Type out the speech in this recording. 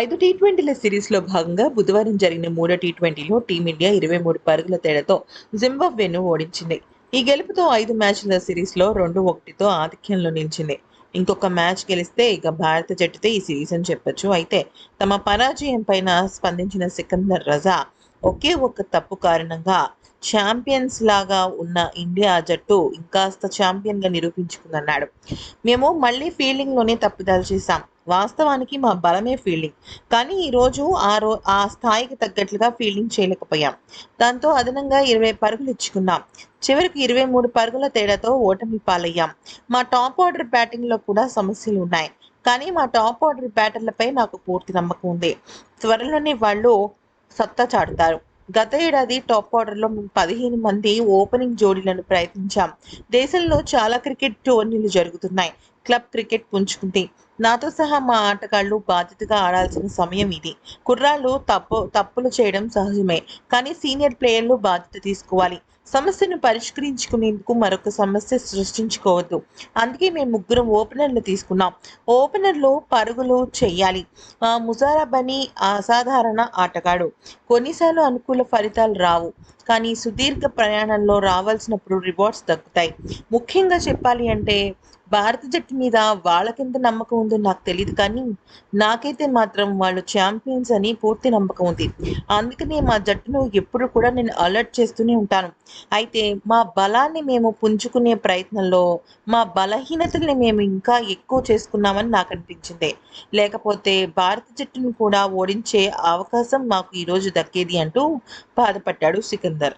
ఐదు టీ ట్వంటీల సిరీస్లో భాగంగా బుధవారం జరిగిన మూడో టీ ట్వంటీలో టీమిండియా ఇరవై మూడు పరుగుల తేడాతో జింబాబ్వేను ఓడించింది. ఈ గెలుపుతో ఐదు మ్యాచ్ల సిరీస్లో రెండు ఒకటితో ఆధిక్యంలో నిలిచింది. ఇంకొక మ్యాచ్ గెలిస్తే ఇక భారత జట్టుతో ఈ సిరీస్ అని చెప్పొచ్చు. అయితే తమ పరాజయం పైన స్పందించిన సికందర్ రజా ఒకే ఒక్క తప్పు కారణంగా ఛాంపియన్స్ లాగా ఉన్న ఇండియా జట్టు ఇంకాస్త ఛాంపియన్గా నిరూపించుకుందన్నాడు. మేము మళ్ళీ ఫీల్డింగ్లోనే తప్పుదాలు చేశాం. వాస్తవానికి మా బలమే ఫీల్డింగ్. కానీ ఈరోజు ఆ రో ఆ స్థాయికి తగ్గట్లుగా ఫీల్డింగ్ చేయలేకపోయాం. దాంతో అదనంగా ఇరవై పరుగులు ఇచ్చుకున్నాం. చివరికి ఇరవై మూడు పరుగుల తేడాతో ఓటమి పాలయ్యాం. మా టాప్ ఆర్డర్ బ్యాటింగ్లో కూడా సమస్యలు ఉన్నాయి. కానీ మా టాప్ ఆర్డర్ బ్యాటర్లపై నాకు పూర్తి నమ్మకం ఉంది. త్వరలోనే వాళ్ళు సత్తా చాటుతారు. గత ఏడాది టాప్ ఆర్డర్లో మేము పదిహేను మంది ఓపెనింగ్ జోడీలను ప్రయత్నించాం. దేశంలో చాలా క్రికెట్ టోర్నీలు జరుగుతున్నాయి. క్లబ్ క్రికెట్ పుంజుకుంటే నాతో సహా మా ఆటగాళ్ళు బాధ్యతగా ఆడాల్సిన సమయం ఇది. కుర్రాళ్ళు తప్పు తప్పులు చేయడం సహజమే కానీ సీనియర్ ప్లేయర్లు బాధ్యత తీసుకోవాలి. సమస్యను పరిష్కరించుకునేందుకు మరొక సమస్య సృష్టించుకోవద్దు. అందుకే మేము ముగ్గురం ఓపెనర్లు తీసుకున్నాం. ఓపెనర్లు పరుగులు చేయాలి ముజారాబని అసాధారణ ఆటగాడు. కొన్నిసార్లు అనుకూల ఫలితాలు రావు కానీ సుదీర్ఘ ప్రయాణంలో రావాల్సినప్పుడు రివార్డ్స్ దక్కుతాయి. ముఖ్యంగా చెప్పాలి అంటే భారత జట్టు మీద వాళ్ళకెంత నమ్మకం ఉందో నాకు తెలియదు కానీ నాకైతే మాత్రం వాళ్ళు ఛాంపియన్స్ అని పూర్తి నమ్మకం ఉంది. అందుకనే మా జట్టును ఎప్పుడు కూడా నేను అలర్ట్ చేస్తూనే ఉంటాను. అయితే మా బలాన్ని మేము పుంజుకునే ప్రయత్నంలో మా బలహీనతల్ని మేము ఇంకా ఎక్కువ చేసుకున్నామని నాకు అనిపించింది. లేకపోతే భారత జట్టును కూడా ఓడించే అవకాశం మాకు ఈరోజు దక్కేది అంటూ బాధపడ్డాడు సికందర్.